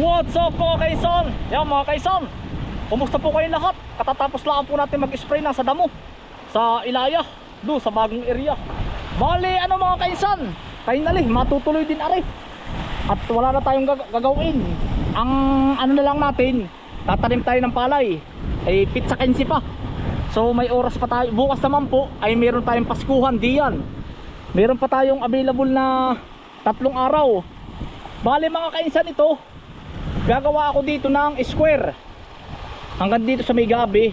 What's up mga kaisan? Yan mga kaisan. Kumusta po kayo lahat? Katatapos lang po natin mag-spray ng sa damo Sa Ilaya Do sa bagong area. Bali ano mga kaisan? Finally matutuloy din ari At wala na tayong gag- gagawin. Ang ano na lang natin Tatanim tayo ng palay. Ay pizza 15 pa. So may oras pa tayo. Bukas naman po ay meron tayong paskuhan diyan. Meron pa tayong available na tatlong araw. Bali mga kainsan ito gagawa ako dito ng square. Hanggang dito sa may gabi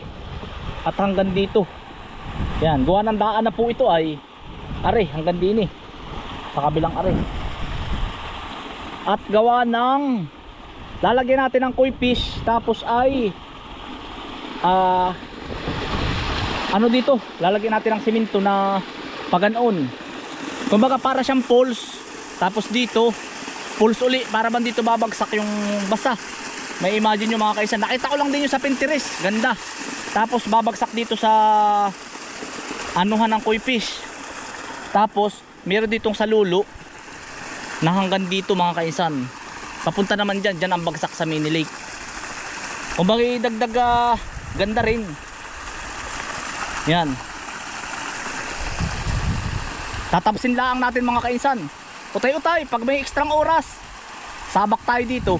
at hanggang dito. Yan gawa ng daan na po ito ay are hanggang dini sa kabilang are. At gawa ng lalagyan natin ng koi fish tapos ay ah ano dito? Lalagyan natin ng simento na paganoon kumbaga para siyang poles tapos dito pulse uli para bang dito babagsak yung basa. May imagine nyo mga kaisan nakita ko lang din yung sa Pinterest. Ganda. Tapos babagsak dito sa anuhan ng koi fish. Tapos meron ditong sa lulo na hanggang dito mga kaisan. Papunta naman dyan. Dyan ang bagsak sa mini lake. Kung bagay dagdag ah, ganda rin. Yan. Tatapsin lang natin mga kaisan Utay-utay, pag may ekstrang oras, sabak tayo dito.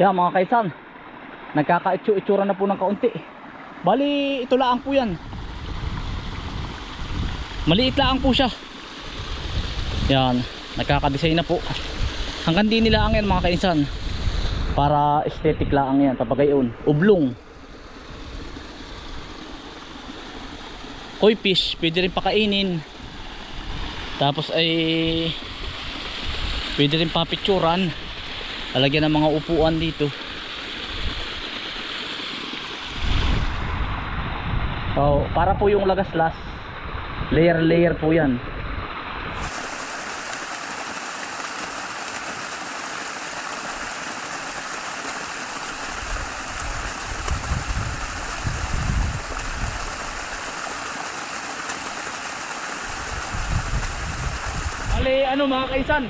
Kaya mga kaisan, nagkakaitsu-itsura na po ng kaunti. Bali, ito lang po yan. Maliit lang po siya. Yan, nagkakadesign na po. Hanggang di nila ang yan mga kaisan. Para aesthetic lang yan, papagayon. Ublong. Koi fish, pwede rin pakainin. Tapos ay pwede rin papicturan. Lalagyan ng mga upuan dito. So, para po yung lagaslas, layer layer po 'yan. Ali, ano mga kaisan?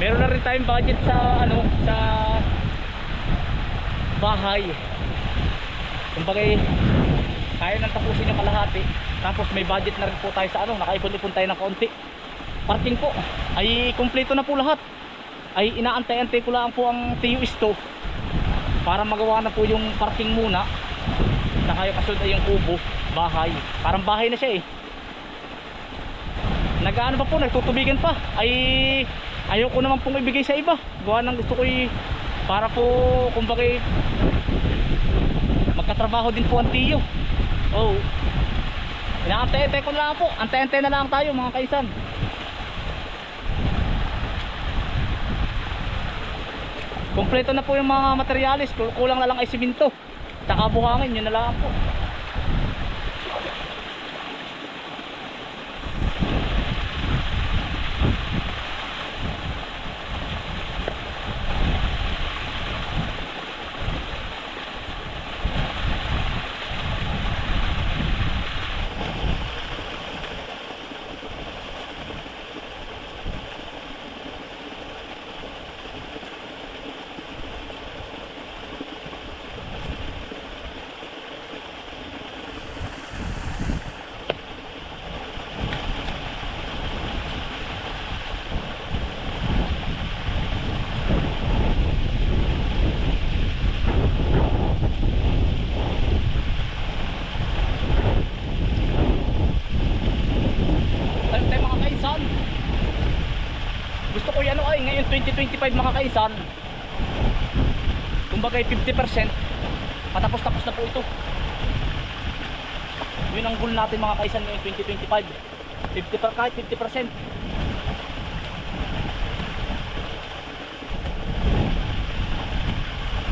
Meron na rin tayong budget sa ano sa bahay. Kumbaga kaya nang tapusin yung kalahati tapos may budget na rin po tayo sa ano nakaipon-ipon tayo ng kaunti. Parking po ay kumpleto na po lahat. Ay inaantay-antay ko lang po ang TU isto para magawa na po yung parking muna. Saka yung kasunod ay yung kubo bahay. Parang bahay na siya eh. Nag-ano pa po nagtutubigan pa. Ay ayaw ko naman pong ibigay sa iba. Gawa ng gusto ko para po kumbaga magkatrabaho din po ang tiyo. Oh. Inaantay-antay ko na lang po. Antay-antay na lang tayo mga kaisan. Kompleto na po yung mga materialis Kul- kulang na lang ay siminto tsaka buhangin yun na lang po mga kaisan, kumbaga 50%, patapos-tapos na po ito. Yun ang goal natin mga kaisan ngayon 2025. 50 per, kahit 50%.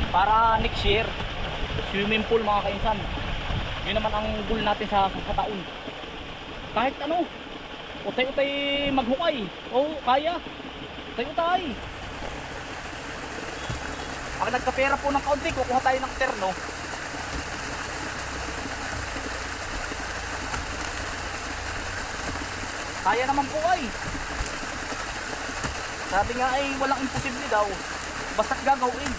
Para next year, swimming pool mga kaisan. Yun naman ang goal natin sa, sa. Kahit ano, utay-utay maghukay. Oo, kaya. Utay-utay. Pag nagkapera po ng kaunti, kukuha tayo ng terno. Kaya naman po ay. Sabi nga ay walang imposible daw. Basta't gagawin.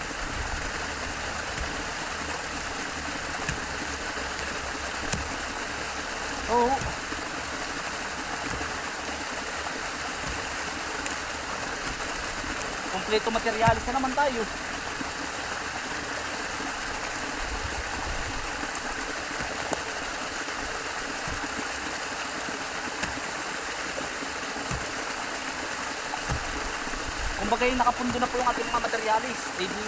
Oo. Kompleto materialis na naman tayo. Kumbaga yung nakapundo na po yung ating mga materialis. Eh di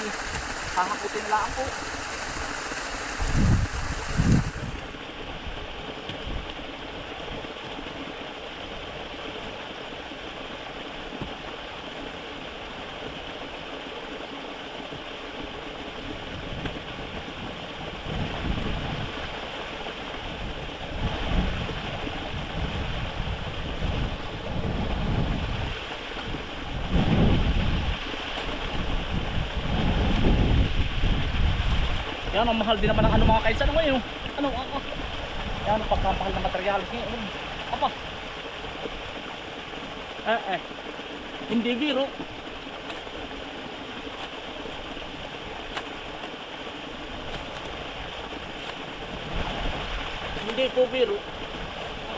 hahakutin lang po. Yan ang mahal din naman ng ano mga kaisa ano ngayon. Ano, ah. Yan ang pagkapahal ng materialis ngayon. Ano, Apa? Eh, eh. Hindi biro. Hindi po biro.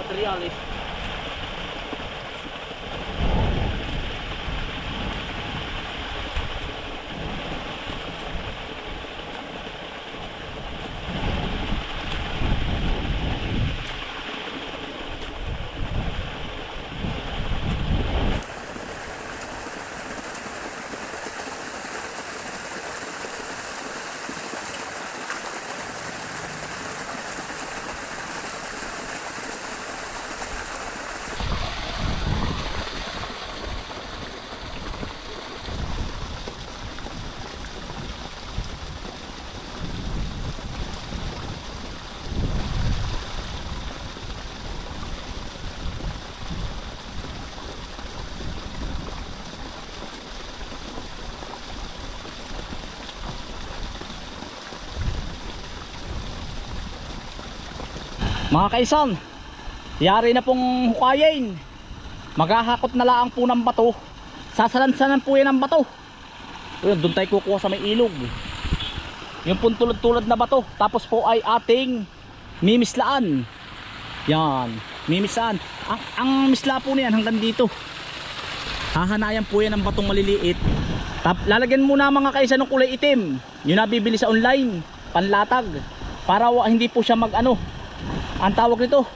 Materialis. Mga kaisan, yari na pong hukayin. Maghahakot na lang po ng bato. Sasalansanan po yan ng bato. Ayun, doon tayo kukuha sa may ilog. Yung pong tulad-tulad na bato. Tapos po ay ating mimislaan. Yan, mimislaan. Ang, ang misla po niyan hanggang dito. Hahanayan po yan ng batong maliliit. Tap, lalagyan muna mga kaisa ng kulay itim. Yung nabibili sa online. Panlatag. Para hindi po siya mag ano, ang tawag nito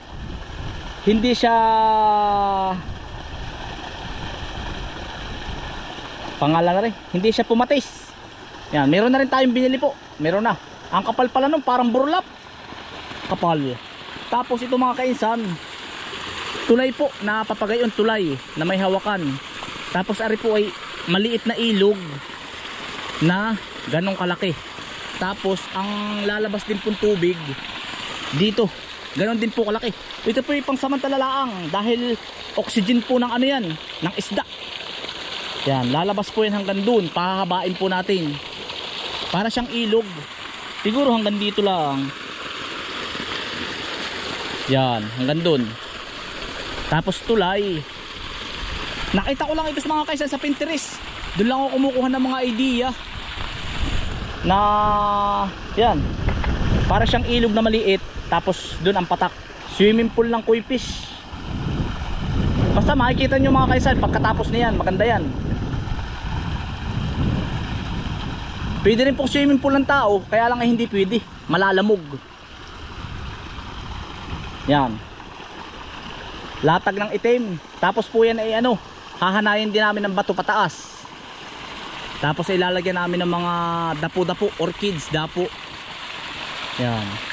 hindi siya pangalan na rin hindi siya pumatis. Yan meron na rin tayong binili po. Meron na. Ang kapal pala nun parang burlap. Kapal. Tapos ito mga kainsan tulay po na papagayon tulay na may hawakan. Tapos ari po ay maliit na ilog na ganong kalaki. Tapos ang lalabas din pong tubig dito ganon din po kalaki. Ito po yung pangsamantala laang dahil oxygen po ng ano yan ng isda. Yan lalabas po yan hanggang dun pahahabain po natin. Para siyang ilog. Siguro hanggang dito lang. Yan hanggang dun. Tapos tulay. Nakita ko lang ito sa mga kaysa sa Pinterest. Doon lang ako kumukuha ng mga idea na yan. Para siyang ilog na maliit tapos doon ang patak. Swimming pool ng koi fish. Basta makikita nyo mga kaisan pagkatapos niyan maganda yan. Pwede rin po swimming pool ng tao kaya lang ay hindi pwede. Malalamog. Yan. Latag ng itim. Tapos po yan ay ano hahanayin din namin ng bato pataas. Tapos ilalagyan namin ng mga dapo-dapo, orchids, dapo. Yan.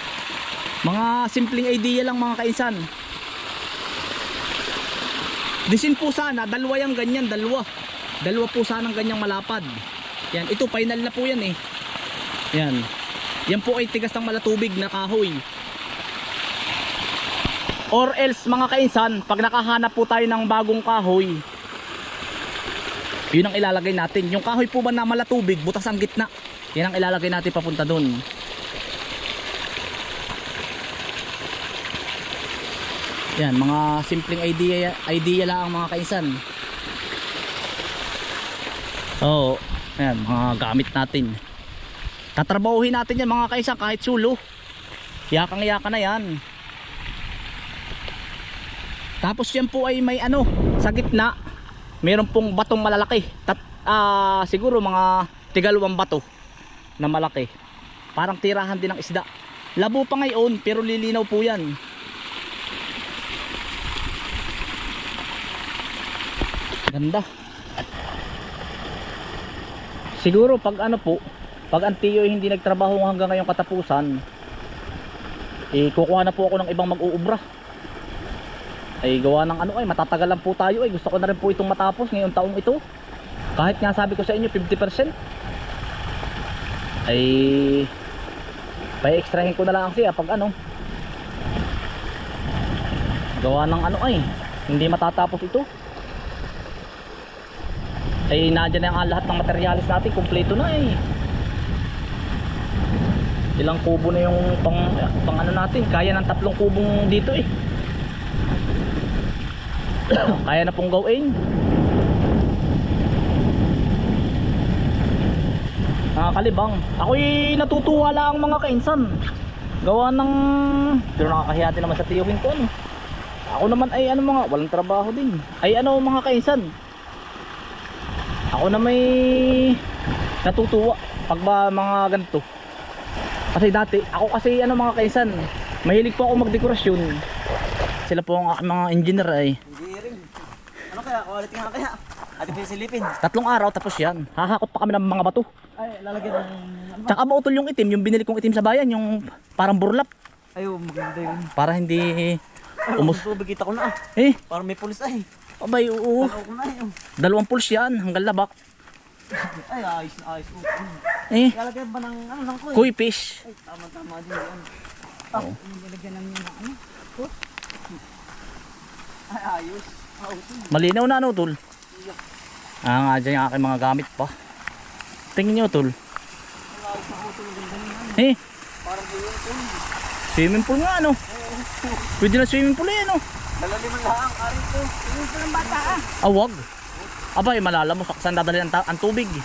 Mga simpleng idea lang mga kainsan. Disin po sana, dalawa yung ganyan, dalawa. Dalawa po sana ng ganyang malapad. Yan, ito final na po yan eh. Yan. Yan po ay tigas ng malatubig na kahoy. Or else mga kainsan, pag nakahanap po tayo ng bagong kahoy, yun ang ilalagay natin. Yung kahoy po ba na malatubig, butas ang gitna. Yan ang ilalagay natin papunta dun. Yan, mga simpleng idea, idea lang mga kainsan. Oo, yan, mga gamit natin. Tatrabahuhin natin yan mga kainsan kahit sulo. Yakang-yaka na yan. Tapos yan po ay may ano, sa gitna, meron pong batong malalaki. Tat, ah, siguro mga tigalawang bato na malaki. Parang tirahan din ng isda. Labo pa ngayon pero lilinaw po yan. Ganda. Siguro pag ano po, pag ang tiyo hindi nagtrabaho hanggang ngayong katapusan, eh kukuha na po ako ng ibang mag-uubra. Ay gawa ng ano ay matatagal lang po tayo ay gusto ko na rin po itong matapos ngayong taong ito. Kahit nga sabi ko sa inyo 50% ay pa-extrahin ko na lang siya pag ano gawa ng ano ay hindi matatapos ito ay nandiyan na ang lahat ng materialis natin. Kumpleto na eh. Ilang kubo na yung pang, pang ano natin. Kaya ng tatlong kubong dito eh. Kaya na pong gawin mga kalibang ako'y natutuwa lang mga kainsan. Gawa ng pero nakakahiya din naman sa tiyuhin ko ano. Ako naman ay ano mga walang trabaho din. Ay ano mga kainsan ako na may natutuwa pag ba mga ganito kasi dati ako kasi ano mga kainsan mahilig po ako magdekorasyon sila po ang aking mga engineer ay. Ano kaya? Quality nga kaya? Ate silipin. tatlong araw tapos yan hahakot pa kami ng mga bato Ay, lalagyan ng... Tsaka mautol yung itim yung binili kong itim sa bayan yung parang burlap Ayaw, maganda yun. para hindi Ay, Umus- umus. Tubig kita ko na ah. eh Parang may pulis ay. Abay oo ko dalawang pulse yan hanggang labak Ay, ayos na ayos. Eh Lalagyan ba ng ano ng kuy? koi fish Ay, tama tama din yan. Ah, oh. nilagyan ng ano? Oh. Ay, ayos. Ah, malinaw na ano tol ah nga dyan yung aking mga gamit pa tingin nyo tol naman. eh Parang yun ko. swimming pool nga ano pwede na swimming pool eh ano Lalalim ang lahang. Ari ko. Yung ko ng bata ah. ah wag abay malala mo saan dadalhin ang, ta- ang tubig Ang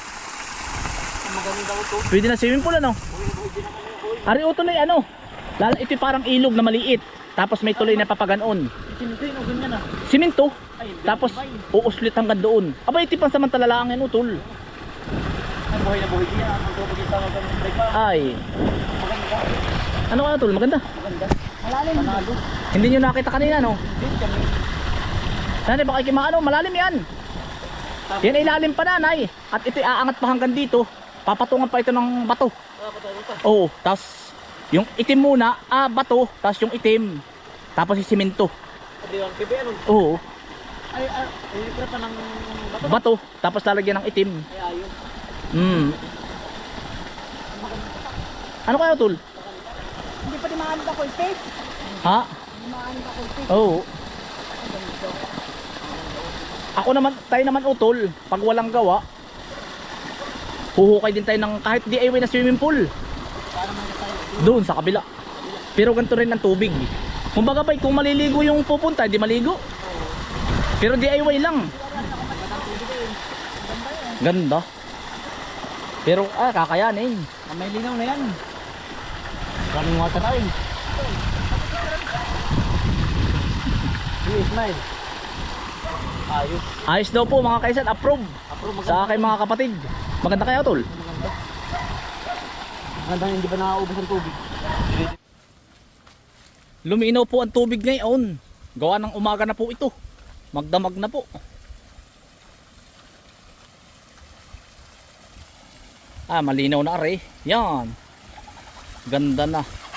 magaling daw ito. pwede na swimming pool ano uy, di naman yung uy. Ari o tuloy ano? Lalo ito yung parang ilog na maliit. Tapos may tuloy na papaganon. Sinito yun o ganyan ah. Simento. Ay, Tapos uuslit hanggang doon. Aba ito pang samantala lang yan utol. Ay, buhay na buhay niya. Ang tubig kita magandang break pa. Ay. Maganda. Ano ka utol? Maganda. Malalim. Panalo. Hindi nyo nakita kanina no? Nanay baka kimaano malalim yan. Yan ilalim pa nanay. At ito aangat pa hanggang dito. Papatungan pa ito ng bato. Oo. Tapos yung itim muna, ah bato. Tapos yung itim. Tapos yung simento. Oo. Ay, ay, ay, pa ng bato. Bato. Tapos lalagyan ng itim. Ay, ayos. Hmm. Ano kaya tol? Hindi pa di maano ka kulpe. Ha? Hindi maano ka kulpe. Oo. Ako naman, tayo naman utol, pag walang gawa, huhukay din tayo ng kahit DIY na swimming pool. Doon sa kabila. Pero ganito rin ang tubig. Kumbaga pa, kung maliligo yung pupunta, di maligo. Pero DIY lang. Ganda. Pero ah, kakayanin. Ah, may linaw na yan. Running water. Sige, smile. Ayos. Ayos daw po mga kaisan, approve Approve maganda. sa aking mga kapatid. Maganda kaya tol? Maganda. Maganda hindi ba nakakaubos ang tubig? Luminaw po ang tubig ngayon. Gawa ng umaga na po ito. Magdamag na po. Ah, malinaw na are. Yan. Ganda na.